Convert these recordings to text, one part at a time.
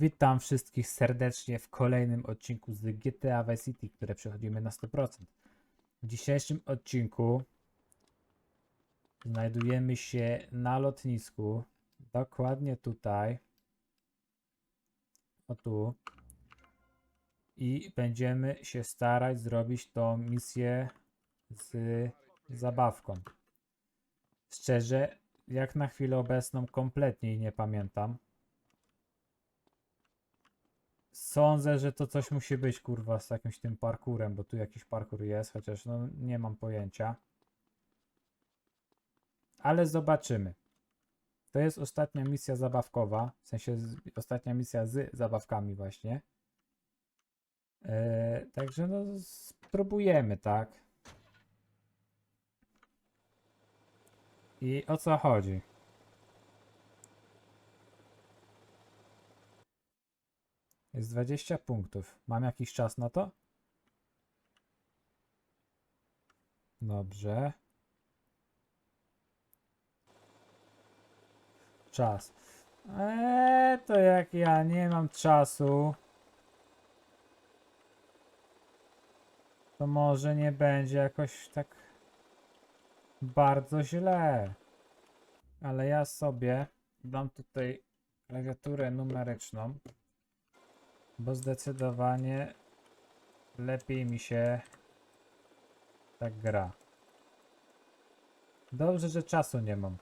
Witam wszystkich serdecznie w kolejnym odcinku z GTA Vice City, które przechodzimy na 100%. W dzisiejszym odcinku znajdujemy się na lotnisku, dokładnie tutaj, o tu, i będziemy się starać zrobić tą misję z zabawką. Szczerze, jak na chwilę obecną kompletnie nie pamiętam. Sądzę, że to coś musi być, kurwa, z jakimś tym parkurem, bo tu jakiś parkur jest, chociaż no nie mam pojęcia. Ale zobaczymy. To jest ostatnia misja zabawkowa, w sensie z, ostatnia misja z zabawkami właśnie. E, także no spróbujemy, tak? I o co chodzi? Jest 20 punktów. Mam jakiś czas na to? Dobrze. Czas. Eee, to jak ja nie mam czasu, to może nie będzie jakoś tak bardzo źle. Ale ja sobie dam tutaj klawiaturę numeryczną, bo zdecydowanie lepiej mi się tak gra. Dobrze, że czasu nie mam.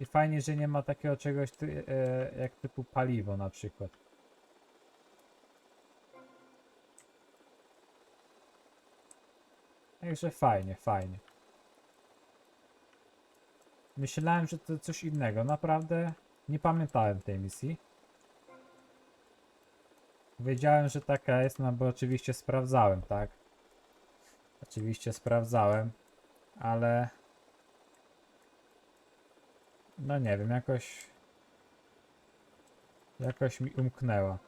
I fajnie, że nie ma takiego czegoś ty, e, jak typu paliwo na przykład. Także fajnie, fajnie. Myślałem, że to coś innego. Naprawdę nie pamiętałem tej misji. Wiedziałem, że taka jest, no bo oczywiście sprawdzałem, tak? Oczywiście sprawdzałem, ale no nie wiem, jakoś jakoś mi umknęła.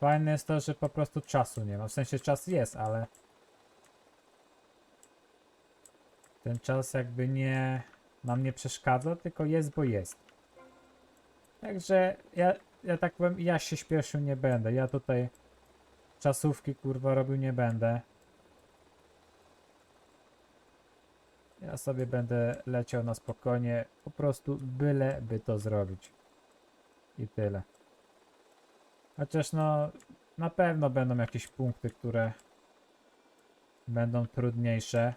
Fajne jest to, że po prostu czasu nie ma. W sensie czas jest, ale ten czas jakby nie nam nie przeszkadza, tylko jest, bo jest. Także ja, ja tak powiem, ja się śpieszył nie będę. Ja tutaj czasówki kurwa robił nie będę. Ja sobie będę leciał na spokojnie, po prostu byle by to zrobić. I tyle. Chociaż no, na pewno będą jakieś punkty, które będą trudniejsze.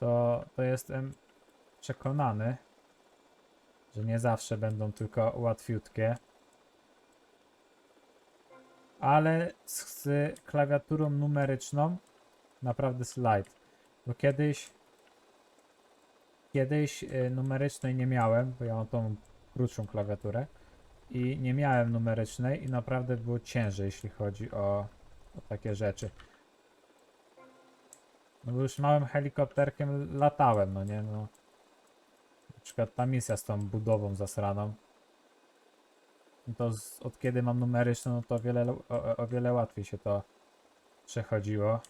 To, to jestem przekonany, że nie zawsze będą tylko łatwiutkie. Ale z, z klawiaturą numeryczną naprawdę slajd. Bo kiedyś kiedyś y, numerycznej nie miałem, bo ja mam tą krótszą klawiaturę i nie miałem numerycznej i naprawdę było ciężej, jeśli chodzi o, o takie rzeczy. No bo już małym helikopterkiem latałem, no nie, no. Przykład misja z tą budową zasraną. No to z, od kiedy mam numeryczną, no to o wiele, o- o wiele łatwiej się to przechodziło.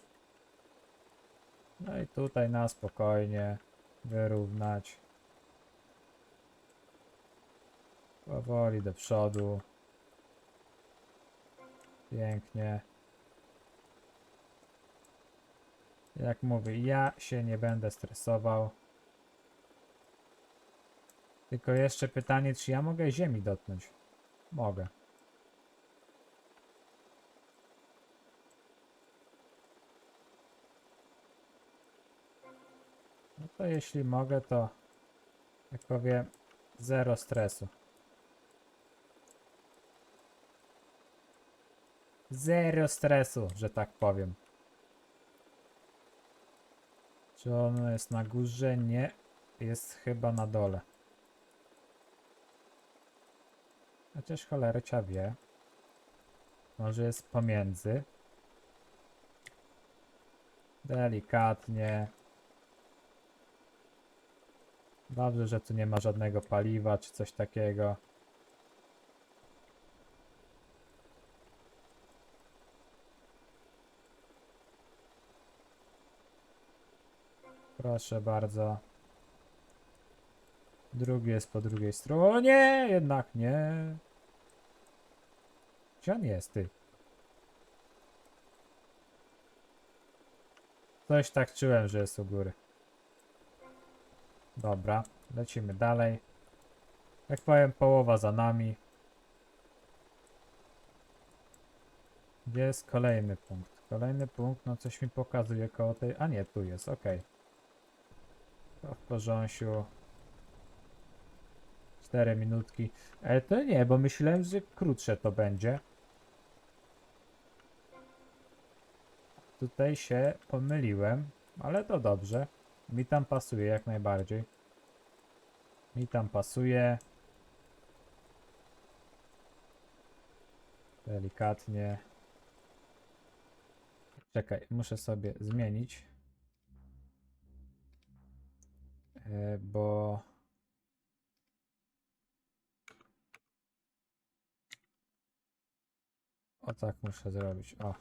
No i tutaj na spokojnie wyrównać. Powoli do przodu. Pięknie. Jak mówię, ja się nie będę stresował. Tylko jeszcze pytanie, czy ja mogę ziemi dotknąć? Mogę. No to jeśli mogę, to jak powiem, zero stresu. Zero stresu, że tak powiem. Czy ono jest na górze? Nie. Jest chyba na dole. Chociaż cholerycia wie. Może jest pomiędzy. Delikatnie. Dobrze, że tu nie ma żadnego paliwa czy coś takiego. Proszę bardzo. Drugi jest po drugiej stronie, jednak nie. Gdzie on jest, ty? Coś tak czułem, że jest u góry. Dobra, lecimy dalej. Jak powiem, połowa za nami. Gdzie jest kolejny punkt? Kolejny punkt, no coś mi pokazuje koło tej... A nie, tu jest, ok. To w porządku. 4 minutki. Ale to nie, bo myślałem, że krótsze to będzie. Tutaj się pomyliłem, ale to dobrze. Mi tam pasuje jak najbardziej. Mi tam pasuje. Delikatnie. Czekaj, muszę sobie zmienić. E, bo. O tak muszę zrobić. O.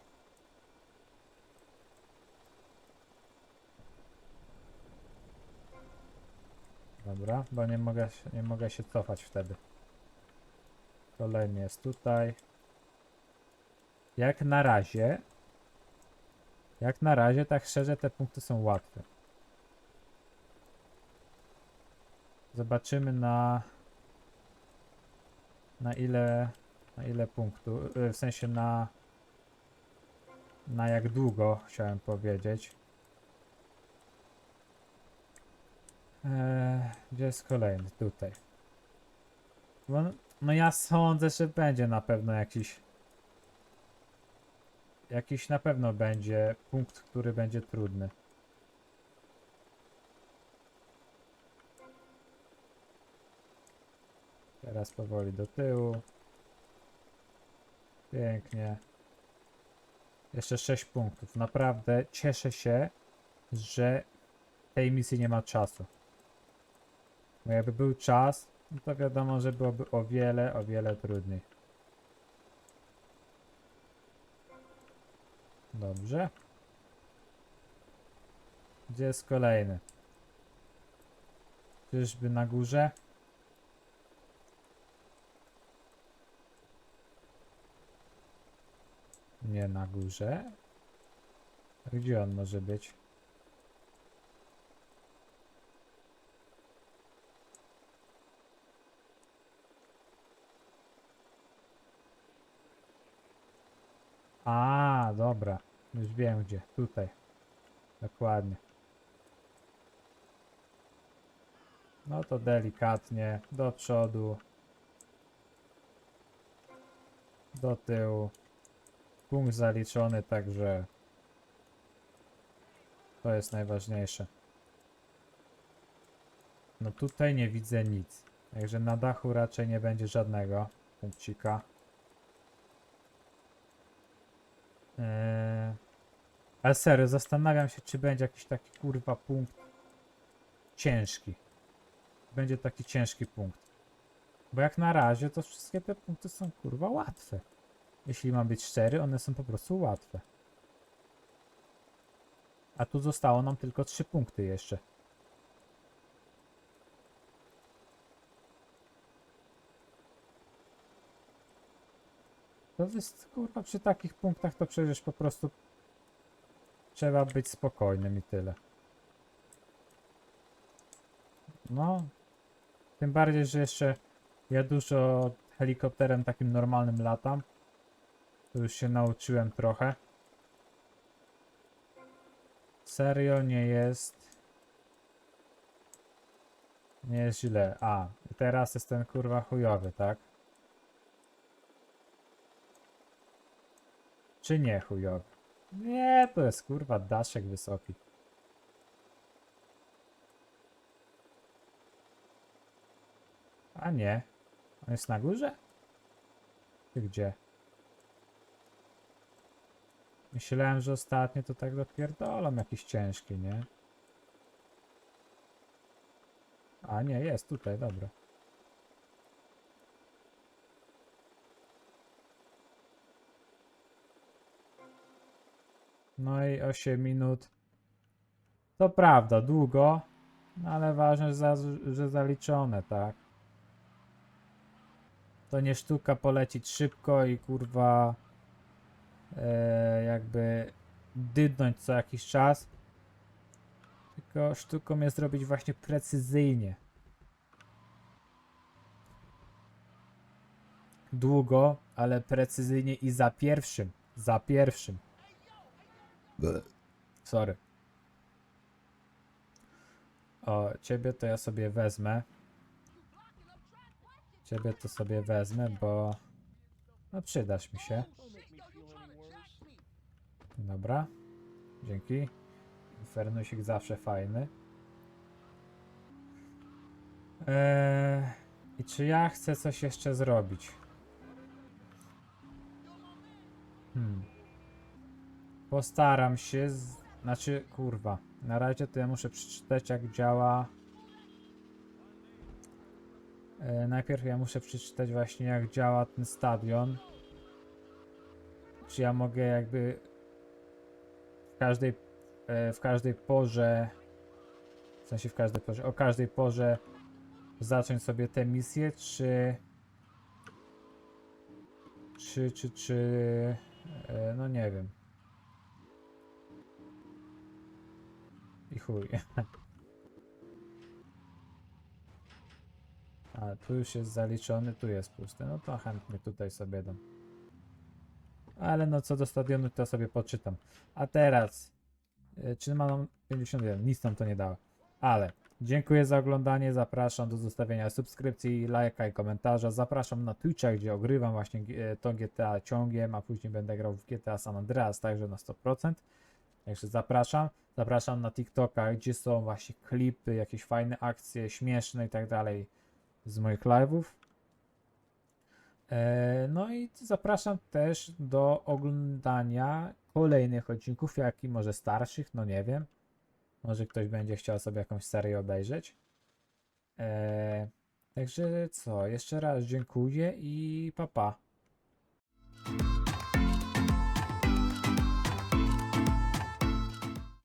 Dobra, bo nie mogę, się- nie mogę się cofać wtedy. Kolejny jest tutaj. Jak na razie, jak na razie, tak szczerze, te punkty są łatwe. Zobaczymy na na ile na ile punktu, y, w sensie na na jak długo chciałem powiedzieć. Eee, gdzie jest kolejny? Tutaj. Bo, no ja sądzę, że będzie na pewno jakiś jakiś na pewno będzie punkt, który będzie trudny. Teraz powoli do tyłu. Pięknie. Jeszcze 6 punktów. Naprawdę cieszę się, że tej misji nie ma czasu. Bo jakby był czas, no to wiadomo, że byłoby o wiele, o wiele trudniej. Dobrze. Gdzie jest kolejny? Czyżby na górze? Na górze. Gdzie on może być? A, dobra. Już wiem gdzie. Tutaj. Dokładnie. No to delikatnie. Do przodu. Do tyłu. Punkt zaliczony, także to jest najważniejsze. No tutaj nie widzę nic. Także na dachu raczej nie będzie żadnego punkcika. Eee, ale serio, zastanawiam się, czy będzie jakiś taki kurwa punkt ciężki. Będzie taki ciężki punkt. Bo jak na razie to wszystkie te punkty są kurwa łatwe. Jeśli mam być szczery, one są po prostu łatwe. A tu zostało nam tylko trzy punkty jeszcze. To jest kurwa przy takich punktach to przecież po prostu trzeba być spokojnym i tyle. No. Tym bardziej, że jeszcze ja dużo helikopterem takim normalnym latam. To już się nauczyłem trochę. Serio nie jest. Nie jest źle. A, teraz jest ten kurwa chujowy, tak? Czy nie chujowy? Nie, to jest kurwa daszek wysoki. A nie. On jest na górze? Ty gdzie? Myślałem, że ostatnio to tak dopierdolą jakiś ciężki, nie? A nie, jest tutaj, dobra. No i 8 minut. To prawda, długo, No ale ważne, że, że zaliczone, tak? To nie sztuka polecić szybko i kurwa jakby dydnąć co jakiś czas. Tylko sztuką jest zrobić właśnie precyzyjnie. Długo, ale precyzyjnie i za pierwszym. Za pierwszym. Sorry. O, ciebie to ja sobie wezmę. Ciebie to sobie wezmę, bo no przydasz mi się. Dobra. Dzięki. Infernusik zawsze fajny. Eee, I czy ja chcę coś jeszcze zrobić? Hmm. Postaram się. Z... Znaczy, kurwa. Na razie to ja muszę przeczytać, jak działa. E, najpierw ja muszę przeczytać właśnie, jak działa ten stadion. Czy ja mogę jakby każdej, e, w każdej porze, w sensie w każdej porze, o każdej porze zacząć sobie tę misję, czy czy, czy, czy e, no nie wiem. I chuj. A, tu już jest zaliczony, tu jest pusty. No to chętnie tutaj sobie dam. Ale no co do stadionu, to sobie poczytam. A teraz, czy mam 51? Nic nam to nie dało. Ale dziękuję za oglądanie, zapraszam do zostawienia subskrypcji, lajka i komentarza. Zapraszam na Twitcha, gdzie ogrywam właśnie e, to GTA ciągiem, a później będę grał w GTA San Andreas także na 100%. Także zapraszam. Zapraszam na TikToka, gdzie są właśnie klipy, jakieś fajne akcje, śmieszne i tak dalej z moich live'ów. E, No i zapraszam też do oglądania kolejnych odcinków, jak i może starszych, no nie wiem. Może ktoś będzie chciał sobie jakąś serię obejrzeć. E, Także co, jeszcze raz dziękuję i pa pa.